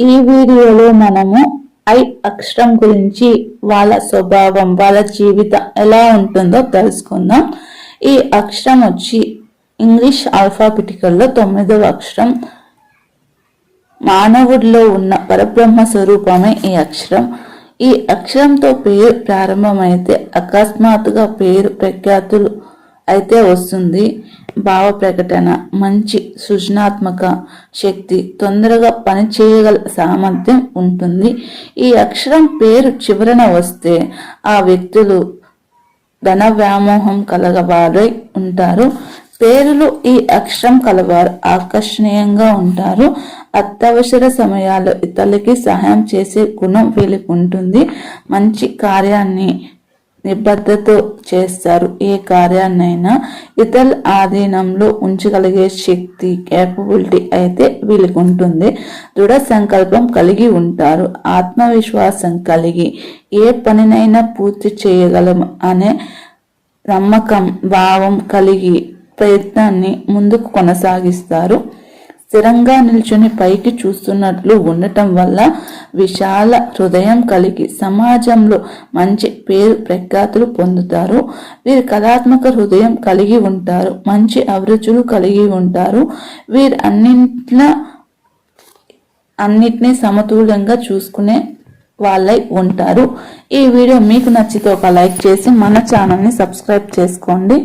ఈ వీడియోలో మనము ఐ అక్షరం గురించి వాళ్ళ స్వభావం వాళ్ళ జీవితం ఎలా ఉంటుందో తెలుసుకుందాం. ఈ అక్షరం వచ్చి ఇంగ్లీష్ ఆల్ఫాబెటికల్లో తొమ్మిదవ అక్షరం. మానవుడిలో ఉన్న పరబ్రహ్మ స్వరూపమే ఈ అక్షరం. ఈ అక్షరంతో పేరు ప్రారంభమైతే అకస్మాత్తుగా పేరు ప్రఖ్యాతులు అయితే వస్తుంది. భావ ప్రకటన మంచి సృజనాత్మక శక్తి తొందరగా పనిచేయగల సామర్థ్యం ఉంటుంది. ఈ అక్షరం పేరు చివరన వస్తే ఆ వ్యక్తులు ధన వ్యామోహం కలగవారై ఉంటారు. పేరులు ఈ అక్షరం కలవారు ఆకర్షణీయంగా ఉంటారు. అత్యవసర సమయాల్లో ఇతరులకి సహాయం చేసే గుణం వీళ్ళకి ఉంటుంది. మంచి కార్యాన్ని నిబద్ధతో చేస్తారు. ఏ కార్యాన్నైనా ఇతరుల ఆధీనంలో ఉంచగలిగే శక్తి కేపబిలిటీ అయితే వీళ్ళకి ఉంటుంది దృఢ సంకల్పం కలిగి ఉంటారు. ఆత్మవిశ్వాసం కలిగి ఏ పనినైనా పూర్తి చేయగలం అనే నమ్మకం భావం కలిగి ప్రయత్నాన్ని ముందుకు కొనసాగిస్తారు. స్థిరంగా నిల్చుని పైకి చూస్తున్నట్లు ఉండటం వల్ల విశాల హృదయం కలిగి సమాజంలో మంచి పేరు ప్రఖ్యాతులు పొందుతారు. వీరు కళాత్మక హృదయం కలిగి ఉంటారు. మంచి అభిరుచులు కలిగి ఉంటారు. వీరు అన్నింటిలో అన్నిటినీ సమతుల్యంగా చూసుకునే వాళ్ళై ఉంటారు. ఈ వీడియో మీకు నచ్చితే ఒక లైక్ చేసి మన ఛానల్ని సబ్స్క్రైబ్ చేసుకోండి.